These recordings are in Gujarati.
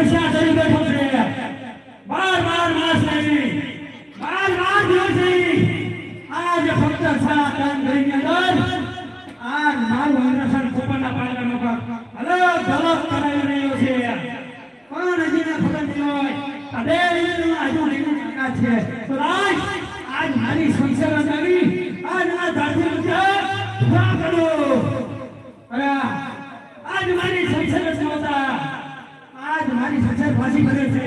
તપસ્યા કરી બેઠો છે? બાર બાર માસ લાગી બાર બાર દિવસ લાગી આજ ફક્ત સાત કામ કરીને અંદર આ મારું અન્નસન કુપનના પાલનમાં અલગ અલગ કરાવી રહ્યો છે. પણ હજી ના ખબર નહીં હોય. દિવસમાં હજુ નીકળ્યા છે. તો આજ મારી સંસાર આવી અરે આજ સંસાર ફાંસી કરે છે.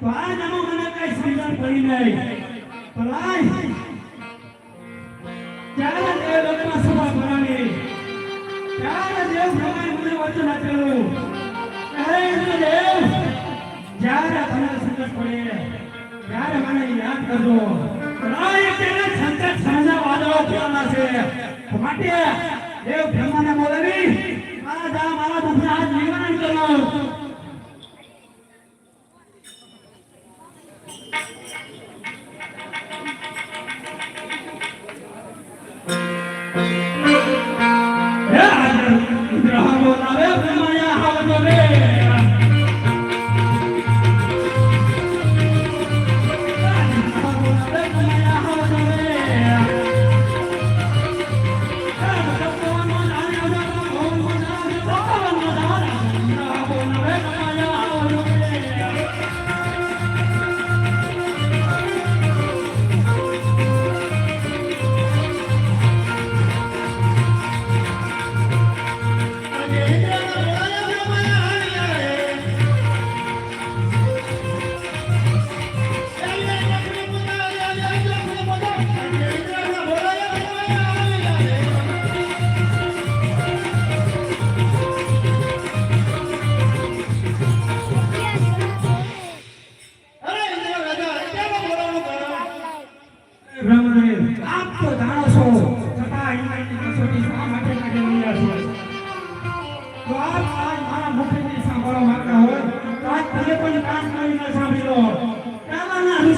તો આજ આમાં મને કઈ સમજણ પડી નહીં. પણ રાજ ત્યારે દેવ લોકમાં સભા ભરવાની ત્યારે દેવ ભગવાન મને વચન આપેલું. ત્યારે દેવ જ્યારે તમને સંકટ પડે, ત્યારે મને યાદ કરજો. રાય તેને સંકટ માટે દેવ બ્રહ્માને મોલવી. મારા દા, મારા તમને આજ નિવારણ કરો.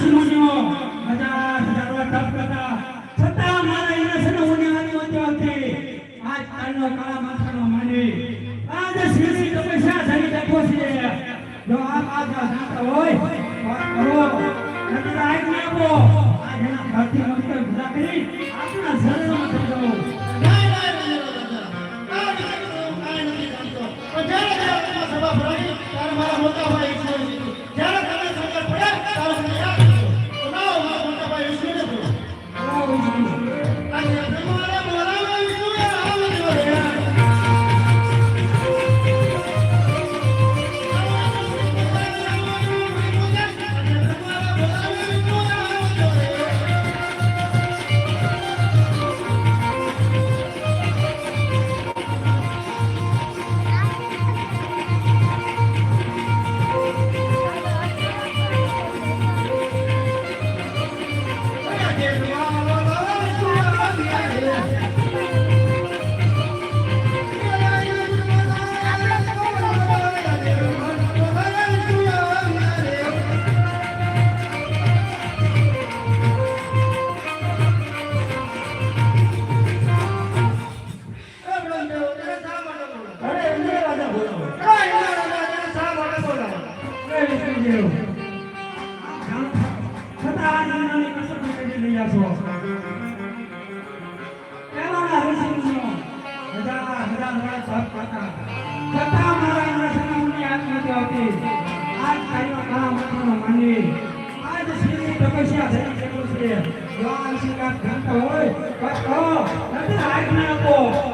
મુનિઓ હજાર હજાર તપ કરતા છતાં મારા થઈ બેઠો છે જો આપ આજ જાણતા હોય કરો વિષ્ણુદેવ છતાં આ નિર્ણયની કસોટી કરી રહ્યા છો પહેલાના ઋષિ મુનિઓ હજાર વર્ષ તપ કરતા છતાં મારા મુનિ હાથ નથી આવતી આજ કાર્યો કાળા માથાનો માની આજ શ્રીની તપસ્યા થઈ શકું છે જો આ આશીર્વાદ જાણતા હોય તો નથી આજ્ઞા આપો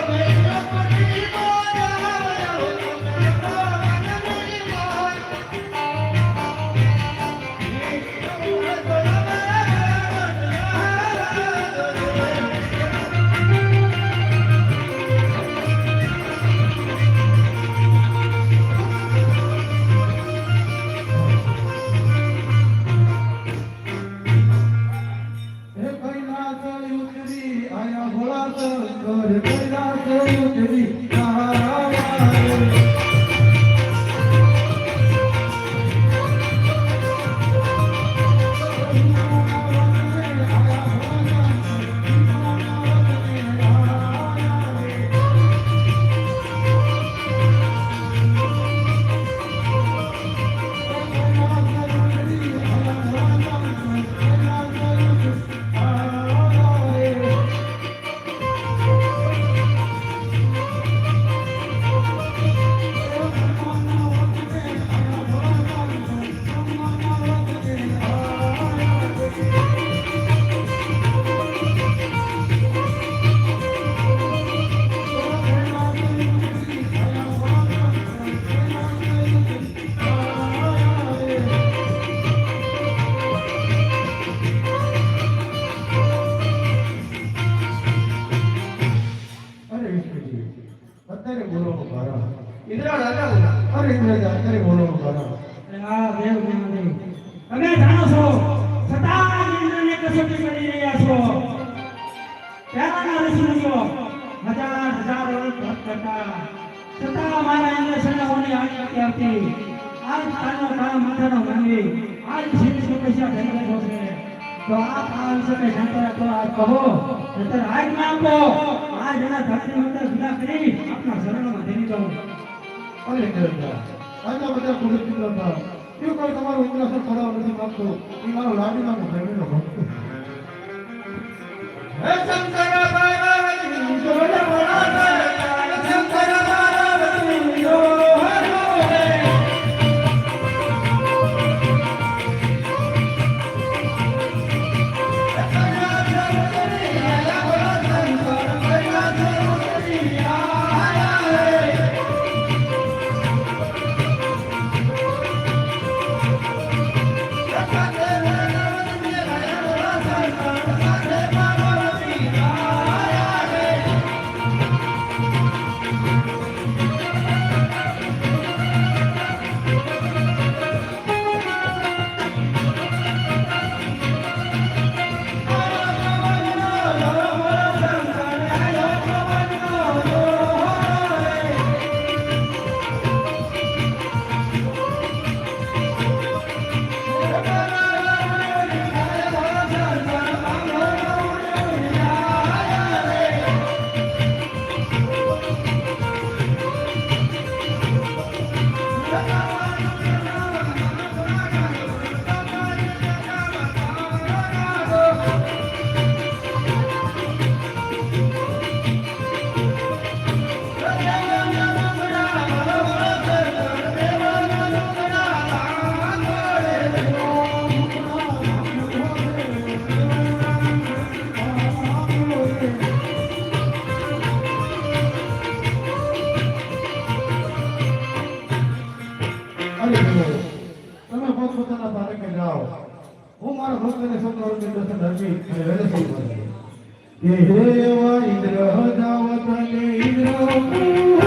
કર કર કરા તો કાળ માથાનો માંગી આજ શીશ તપસ્યા થઈ રહ્યો છે. તો આ કાળ વિશે જાણતા તો આજ કહો નતર આજ ના આપો. આ જણા ધરતી અંદર ગુના કરી આપના શરણમાં ધરી દો અરે દેવતા આટલા બધા કુલચિત્ર હતા એ કોઈ તમારું ઇન્દ્રાસન છોડાવવા નથી માંગતો? એ મારો લાડીનાનો પ્રેમીનો ભક્ત. હે શંકર પાર્વતી જોડે મારા ભક્તને સૌનું દર્શન ધર્મી અને વેલેથી કરું. હે દેવા ઇન્દ્ર જાવત ઇન્દ્ર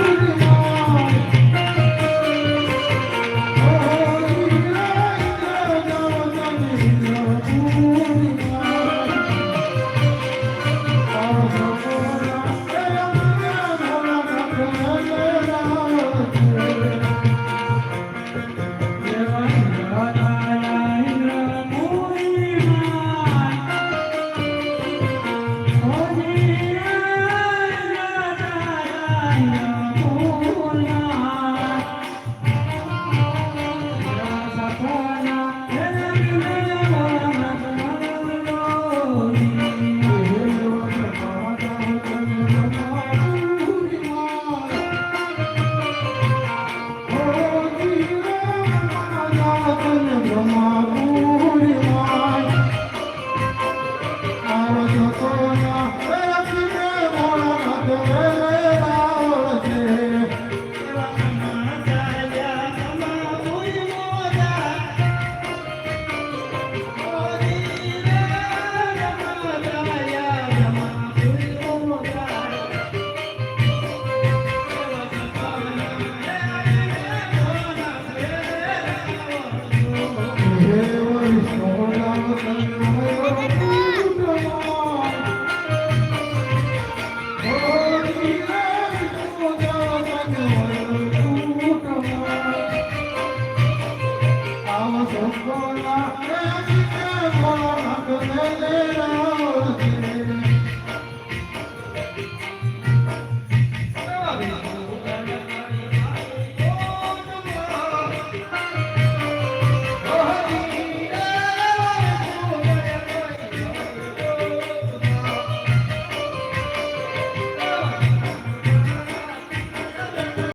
આવા